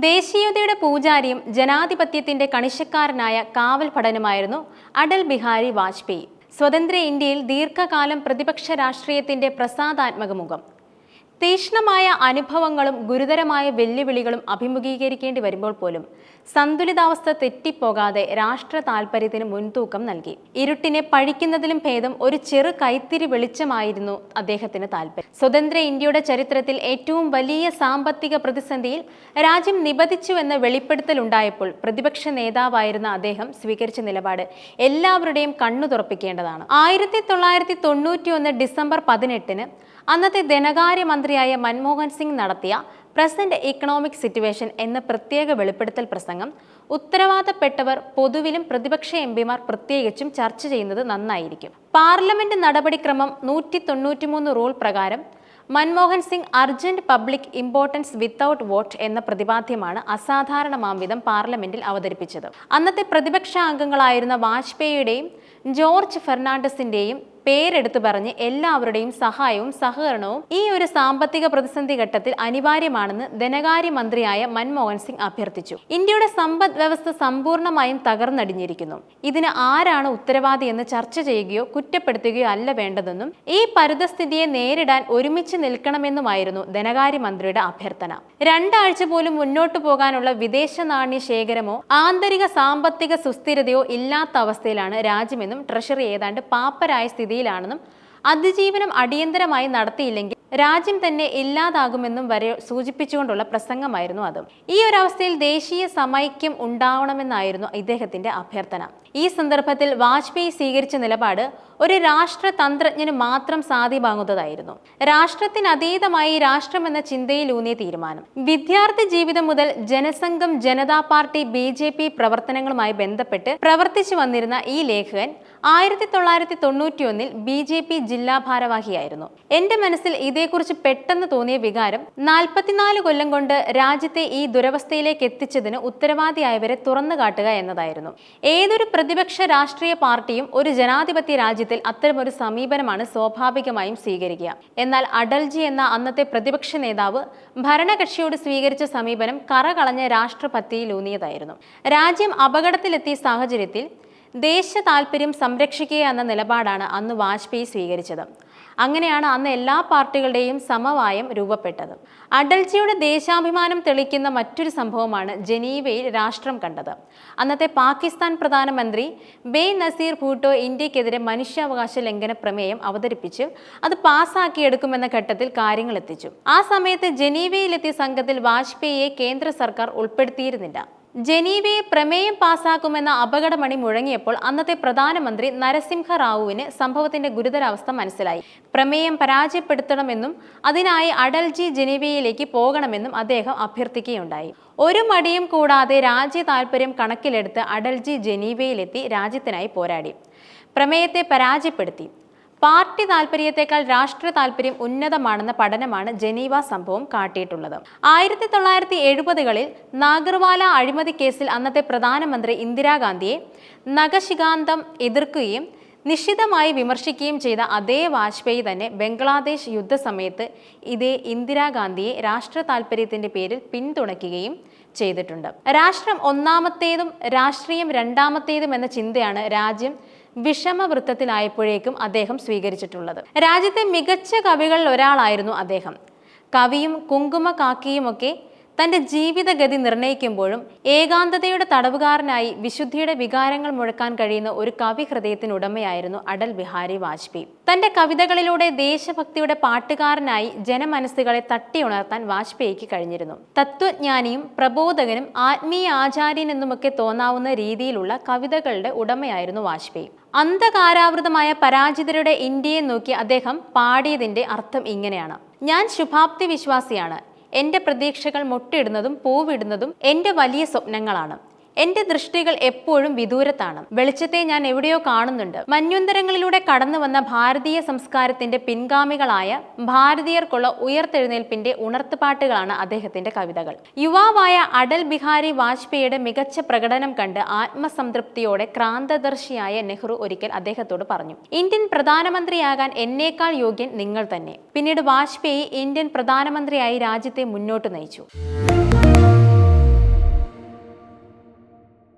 ദേശീയതയുടെ പൂജാരിയും ജനാധിപത്യത്തിന്റെ കണിശക്കാരനായ കാവൽ ഭടനുമായിരുന്നു അടൽ ബിഹാരി വാജ്പേയി. സ്വതന്ത്ര ഇന്ത്യയിൽ ദീർഘകാലം പ്രതിപക്ഷ രാഷ്ട്രീയത്തിന്റെ പ്രസാദാത്മക മുഖം തീക്ഷ്ണമായ അനുഭവങ്ങളും ഗുരുതരമായ വെല്ലുവിളികളും അഭിമുഖീകരിക്കേണ്ടി വരുമ്പോൾ പോലും സന്തുലിതാവസ്ഥ തെറ്റിപ്പോകാതെ രാഷ്ട്ര താൽപര്യത്തിന് മുൻതൂക്കം നൽകി. ഇരുട്ടിനെ പഴിക്കുന്നതിലും ഭേദം ഒരു ചെറു കൈത്തിരി വെളിച്ചമായിരുന്നു അദ്ദേഹത്തിന് താല്പര്യം സ്വതന്ത്ര ഇന്ത്യയുടെ ചരിത്രത്തിൽ ഏറ്റവും വലിയ സാമ്പത്തിക പ്രതിസന്ധിയിൽ രാജ്യം നിബദിച്ചുവെന്ന വെളിപ്പെടുത്തലുണ്ടായപ്പോൾ പ്രതിപക്ഷ നേതാവായിരുന്ന അദ്ദേഹം സ്വീകരിച്ച നിലപാട് എല്ലാവരുടെയും കണ്ണു തുറപ്പിക്കേണ്ടതാണ്. ആയിരത്തി തൊള്ളായിരത്തി തൊണ്ണൂറ്റി ഒന്ന് ഡിസംബർ പതിനെട്ടിന് അന്നത്തെ ധനകാര്യ മന്ത്രിയായ മൻമോഹൻ സിംഗ് നടത്തിയ പ്രസന്റ് ഇക്കണോമിക് സിറ്റുവേഷൻ എന്ന പ്രത്യേക വെളിപ്പെടുത്തൽ പ്രസംഗം ഉത്തരവാദപ്പെട്ടവർ പൊതുവിലും പ്രതിപക്ഷ എം പിമാർ പ്രത്യേകിച്ചും ചർച്ച ചെയ്യുന്നത് നന്നായിരിക്കും. പാർലമെന്റ് നടപടിക്രമം നൂറ്റി തൊണ്ണൂറ്റിമൂന്ന് റൂൾ പ്രകാരം Manmohan Singh urgent public importance without vote എന്ന പ്രതിപാദ്യമാണ് അസാധാരണമാംവിധം പാർലമെന്റിൽ അവതരിപ്പിച്ചത്. അന്നത്തെ പ്രതിപക്ഷ അംഗങ്ങളായിരുന്ന വാജ്പേയിയുടെയും ജോർജ് ഫെർണാണ്ടസിന്റെയും പേരെടുത്തു പറഞ്ഞ് എല്ലാവരുടെയും സഹായവും സഹകരണവും ഈ ഒരു സാമ്പത്തിക പ്രതിസന്ധി ഘട്ടത്തിൽ അനിവാര്യമാണെന്ന് ധനകാര്യ മന്ത്രിയായ മൻമോഹൻ സിംഗ് അഭ്യർത്ഥിച്ചു. ഇന്ത്യയുടെ സമ്പദ് വ്യവസ്ഥ സമ്പൂർണമായും തകർന്നടിഞ്ഞിരിക്കുന്നു. ഇതിന് ആരാണ് ഉത്തരവാദി എന്ന് ചർച്ച ചെയ്യുകയോ കുറ്റപ്പെടുത്തുകയോ അല്ല വേണ്ടതെന്നും ഈ പരിതസ്ഥിതിയെ നേരിടാൻ ഒരുമിച്ച് നിൽക്കണമെന്നുമായിരുന്നു ധനകാര്യ മന്ത്രിയുടെ അഭ്യർത്ഥന. രണ്ടാഴ്ച പോലും മുന്നോട്ടു പോകാനുള്ള വിദേശ നാണ്യ ശേഖരമോ ആന്തരിക സാമ്പത്തിക സുസ്ഥിരതയോ ഇല്ലാത്ത അവസ്ഥയിലാണ് രാജ്യമെന്നും ട്രഷറി ഏതാണ്ട് പാപ്പരായ സ്ഥിതിയിലാണെന്നും അതിജീവനം അടിയന്തരമായി നടത്തിയില്ലെങ്കിൽ രാജ്യം തന്നെ ഇല്ലാതാകുമെന്നും വരെ സൂചിപ്പിച്ചുകൊണ്ടുള്ള പ്രസംഗമായിരുന്നു അത്. ഈ ഒരു അവസ്ഥയിൽ ദേശീയ സമൈക്യം ഉണ്ടാവണമെന്നായിരുന്നു ഇദ്ദേഹത്തിന്റെ അഭ്യർത്ഥന. ഈ സന്ദർഭത്തിൽ വാജ്പേയി സ്വീകരിച്ച നിലപാട് ഒരു രാഷ്ട്ര തന്ത്രജ്ഞന് മാത്രം സാധ്യമാകുന്നതായിരുന്നു. രാഷ്ട്രത്തിന് അതീതമായി രാഷ്ട്രമെന്ന ചിന്തയിലൂന്നിയ തീരുമാനം. വിദ്യാർത്ഥി ജീവിതം മുതൽ Jana Sangh Janata party B J P പ്രവർത്തനങ്ങളുമായി ബന്ധപ്പെട്ട് പ്രവർത്തിച്ചു വന്നിരുന്ന ഈ ലേഖകൻ ആയിരത്തി തൊള്ളായിരത്തി തൊണ്ണൂറ്റിയൊന്നിൽ ബി ജെ പി ജില്ലാ ഭാരവാഹിയായിരുന്നു. എന്റെ മനസ്സിൽ ഇതേക്കുറിച്ച് പെട്ടെന്ന് തോന്നിയ വികാരം നാൽപ്പത്തിനാല് കൊല്ലം കൊണ്ട് രാജ്യത്തെ ഈ ദുരവസ്ഥയിലേക്ക് എത്തിച്ചതിന് ഉത്തരവാദിയായവരെ തുറന്നു കാട്ടുക എന്നതായിരുന്നു. ഏതൊരു പ്രതിപക്ഷ രാഷ്ട്രീയ പാർട്ടിയും ഒരു ജനാധിപത്യ രാജ്യത്തിൽ അത്തരമൊരു സമീപനമാണ് സ്വാഭാവികമായും സ്വീകരിക്കുക. എന്നാൽ അടൽജി എന്ന അന്നത്തെ പ്രതിപക്ഷ നേതാവ് ഭരണകക്ഷിയോട് സ്വീകരിച്ച സമീപനം കറകളഞ്ഞ രാഷ്ട്രപത്തിയിലൂന്നിയതായിരുന്നു രാജ്യം അപകടത്തിലെത്തിയ സാഹചര്യത്തിൽ ദേശ താൽപര്യം സംരക്ഷിക്കുക എന്ന നിലപാടാണ് അന്ന് വാജ്പേയി സ്വീകരിച്ചത്. അങ്ങനെയാണ് അന്ന് എല്ലാ പാർട്ടികളുടെയും സമവായം രൂപപ്പെട്ടത്. അടൽജിയുടെ ദേശാഭിമാനം തെളിക്കുന്ന മറ്റൊരു സംഭവമാണ് ജനീവയിൽ രാഷ്ട്രം കണ്ടത്. അന്നത്തെ പാകിസ്ഥാൻ പ്രധാനമന്ത്രി ബേ നസീർ ഭൂട്ടോ ഇന്ത്യക്കെതിരെ മനുഷ്യാവകാശ ലംഘന പ്രമേയം അവതരിപ്പിച്ച് അത് പാസ്സാക്കിയെടുക്കുമെന്ന ഘട്ടത്തിൽ കാര്യങ്ങൾ എത്തിച്ചു ആ സമയത്ത് ജനീവയിലെത്തിയ സംഘത്തിൽ വാജ്പേയിയെ കേന്ദ്ര സർക്കാർ ഉൾപ്പെടുത്തിയിരുന്നില്ല. ജനീവയെ പ്രമേയം പാസാക്കുമെന്ന അപകടമണി മുഴങ്ങിയപ്പോൾ അന്നത്തെ പ്രധാനമന്ത്രി നരസിംഹ റാവുവിന് സംഭവത്തിന്റെ ഗുരുതരാവസ്ഥ മനസ്സിലായി. പ്രമേയം പരാജയപ്പെടുത്തണമെന്നും അതിനായി അടൽജി ജനീവയിലേക്ക് പോകണമെന്നും അദ്ദേഹം അഭ്യർത്ഥിക്കുകയുണ്ടായി. ഒരു മടിയും കൂടാതെ രാജ്യ താൽപര്യം കണക്കിലെടുത്ത് അടൽജി ജനീവയിലെത്തി രാജ്യത്തിനായി പോരാടി. പ്രമേയത്തെ പരാജയപ്പെടുത്തി. പാർട്ടി താല്പര്യത്തെക്കാൾ രാഷ്ട്രീയ താല്പര്യം ഉന്നതമാണെന്ന പഠനമാണ് ജനീവ സംഭവം കാട്ടിയിട്ടുള്ളത്. ആയിരത്തി തൊള്ളായിരത്തി എഴുപതുകളിൽ നാഗർവാല അഴിമതി കേസിൽ അന്നത്തെ പ്രധാനമന്ത്രി ഇന്ദിരാഗാന്ധിയെ നഖശികാന്തം എതിർക്കുകയും നിശിതമായി വിമർശിക്കുകയും ചെയ്ത അതേ വാജ്പേയി തന്നെ ബംഗ്ലാദേശ് യുദ്ധസമയത്ത് ഇതേ ഇന്ദിരാഗാന്ധിയെ രാഷ്ട്ര താല്പര്യത്തിന്റെ പേരിൽ പിന്തുണയ്ക്കുകയും ചെയ്തിട്ടുണ്ട്. രാഷ്ട്രം ഒന്നാമത്തേതും രാഷ്ട്രീയം രണ്ടാമത്തേതും എന്ന ചിന്തയാണ് രാജ്യം വിഷമവൃത്തത്തിലായപ്പോഴേക്കും അദ്ദേഹം സ്വീകരിച്ചിട്ടുള്ളത്. രാജ്യത്തെ മികച്ച കവികളിൽ ഒരാളായിരുന്നു അദ്ദേഹം. കവിയും കുങ്കുമ കാക്കിയുമൊക്കെ തന്റെ ജീവിതഗതി നിർണയിക്കുമ്പോഴും ഏകാന്തതയുടെ തടവുകാരനായി വിശുദ്ധിയുടെ വികാരങ്ങൾ മുഴക്കാൻ കഴിയുന്ന ഒരു കവി ഹൃദയത്തിനുടമയായിരുന്നു അടൽ ബിഹാരി വാജ്പേയി. തന്റെ കവിതകളിലൂടെ ദേശഭക്തിയുടെ പാട്ടുകാരനായി ജനമനസ്സുകളെ തട്ടിയുണർത്താൻ വാജ്പേയിക്ക് കഴിഞ്ഞിരുന്നു. തത്വജ്ഞാനിയും പ്രബോധകനും ആത്മീയ ആചാര്യൻ ആചാര്യനെന്നുമൊക്കെ തോന്നാവുന്ന രീതിയിലുള്ള കവിതകളുടെ ഉടമയായിരുന്നു വാജ്പേയി. അന്ധകാരാവൃതമായ പരാജിതരുടെ ഇന്ത്യയെ നോക്കി അദ്ദേഹം പാടിയതിന്റെ അർത്ഥം ഇങ്ങനെയാണ്. ഞാൻ ശുഭാപ്തി വിശ്വാസിയാണ് എന്റെ പ്രതീക്ഷകൾ മുട്ടിടുന്നതും പൂവിടുന്നതും എന്റെ വലിയ സ്വപ്നങ്ങളാണ്. എന്റെ ദൃഷ്ടികൾ എപ്പോഴും വിദൂരത്താണ്. വെളിച്ചത്തെ ഞാൻ എവിടെയോ കാണുന്നുണ്ട്. മന്യുന്തരങ്ങളിലൂടെ കടന്നു വന്ന ഭാരതീയ സംസ്കാരത്തിന്റെ പിൻഗാമികളായ ഭാരതീയർക്കുള്ള ഉയർത്തെഴുന്നേൽപ്പിന്റെ ഉണർത്തുപാട്ടുകളാണ് അദ്ദേഹത്തിന്റെ കവിതകൾ. യുവാവായ അടൽ ബിഹാരി വാജ്പേയിയുടെ മികച്ച പ്രകടനം കണ്ട് ആത്മസംതൃപ്തിയോടെ ക്രാന്തദർശിയായ നെഹ്റു ഒരിക്കൽ അദ്ദേഹത്തോട് പറഞ്ഞു ഇന്ത്യൻ പ്രധാനമന്ത്രിയാകാൻ എന്നേക്കാൾ യോഗ്യൻ നിങ്ങൾ തന്നെ. പിന്നീട് വാജ്പേയി ഇന്ത്യൻ പ്രധാനമന്ത്രിയായി രാജ്യത്തെ മുന്നോട്ട് നയിച്ചു.